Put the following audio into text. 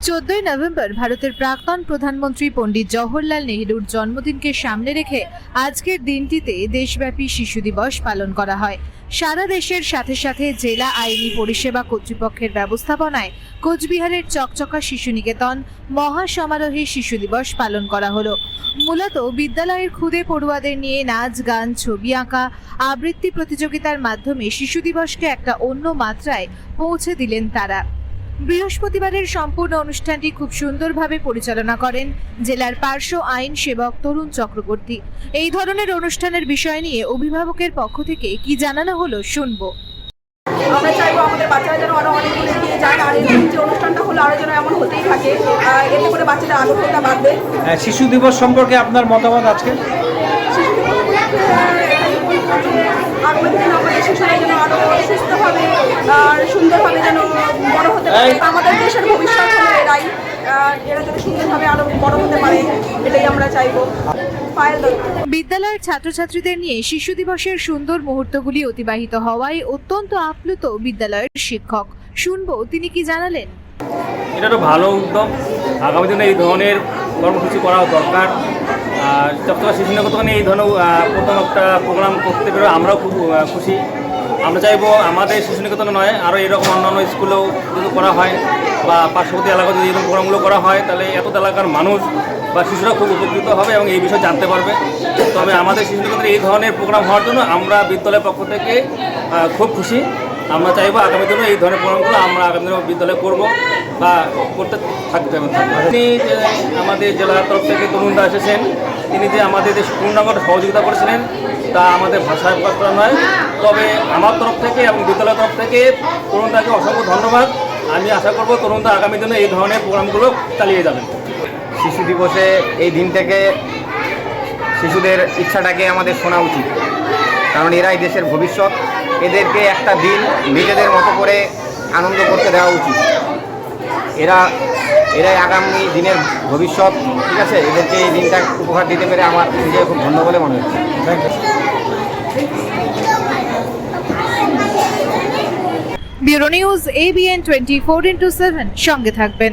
চোদ্দই নভেম্বর ভারতের প্রাক্তন প্রধানমন্ত্রী পণ্ডিত জওহরলাল নেহরুর জন্মদিনকে সামনে রেখে আজকের দিনটিতে দেশব্যাপী শিশু দিবস পালন করা হয়। সারা দেশের সাথে সাথে জেলা আইনি পরিষেবা কর্তৃপক্ষের ব্যবস্থাপনায় কোচবিহারের চকচকা শিশু নিকেতন মহাসমারোহে শিশু দিবস পালন করা হলো। মূলত বিদ্যালয়ের খুদে পড়ুয়াদের নিয়ে নাচ, গান, ছবি আঁকা, আবৃত্তি প্রতিযোগিতার মাধ্যমে শিশু দিবসকে একটা অন্য মাত্রায় পৌঁছে দিলেন তারা। বৃহস্পতিবারের সম্পূর্ণ অনুষ্ঠানটি খুব সুন্দরভাবে পরিচালনা করেন জেলার পার্শ্ব আইন সেবক তরুণ চক্রবর্তী। এই ধরনের অনুষ্ঠানের বিষয় নিয়ে অভিভাবকের পক্ষ থেকে কি জানানো হলো শুনব। আমরা চাইব আমাদের বাচ্চারা যেন আরও অনেক দূরে এগিয়ে যায় আর এই যে অনুষ্ঠানটা হলো আরও যেন এমন হতেই থাকে এতে করে বাচ্চাদের আগ্রহটা বাড়বে। শিশু দিবস সম্পর্কে আপনার মতামত আজকে? আগামী দিনে আমাদের শিশুরা যেন আরও সুস্থভাবে আর সুন্দরভাবে যেন বড় হতে পারে আমাদের দেশের ভবিষ্যৎ হলো এরাই আহ, এরা যেন সুন্দরভাবে আরও বড় হতে পারে এটাই আমরা চাইব। বিদ্যালয়ের ছাত্রছাত্রীদের নিয়ে শিশু দিবসের সুন্দর মুহূর্তগুলি অতিবাহিত হওয়ায় অত্যন্ত আপ্লুত বিদ্যালয়ের শিক্ষক। শুনব তিনি কি জানালেন? এটা তো ভালো উদ্যম আগামী দিনে এই ধরনের কর্মসূচি করা দরকার। আর চট্টগ্রাম শিশু নিকেতনে এই ধরনের প্রথম একটা প্রোগ্রাম করতে পেরে আমরাও খুব খুশি। আমরা চাইব আমাদের শিশু নিকেতনে নয় আরও এরকম অন্যান্য স্কুলেও যদি করা হয় বা পার্শ্ববর্তী এলাকায় যদি এরকম প্রোগ্রামগুলো করা হয়, তাহলে এত এলাকার মানুষ বা শিশুরা খুব উপকৃত হবে এবং এই বিষয়ে জানতে পারবে। তবে আমাদের শিশু নিকেতনে এই ধরনের প্রোগ্রাম হওয়ার জন্য আমরা বিদ্যালয়ের পক্ষ থেকে খুব খুশি। আমরা চাইব আগামী দিনে এই ধরনের প্রোগ্রামগুলো আমরা আগামী দিনে বিদ্যালয়ে করব বা করতে থাকতে আমাদের জেলার তরফ থেকে তরুণরা এসেছেন তিনি যে আমাদের যে পূর্ণাঙ্গ সহযোগিতা করেছিলেন, তা আমাদের ভাষায় প্রকাশ করা নয়। তবে আমার তরফ থেকে এবং বিদ্যালয়ের তরফ থেকে তরুণদাকে অসংখ্য ধন্যবাদ। আমি আশা করব তরুণদা আগামী দিনে এই ধরনের প্রোগ্রামগুলো চালিয়ে যাবেন। শিশু দিবসে এই দিনটাকে শিশুদের ইচ্ছাটাকে আমাদের শোনা উচিত। কারণ এরাই দেশের ভবিষ্যৎ। এদেরকে একটা দিন নিজেদের মতো করে আনন্দ করতে দেওয়া উচিত। এরা এরাই আগামী দিনের ভবিষ্যৎ ঠিক আছে? এদেরকে এই দিনটা উপহার দিতে পেরে আমার নিজেকে খুব ধন্য বলে মনে হচ্ছে। Thank you bureau news ABN twenty four into seven সঙ্গে থাকবেন।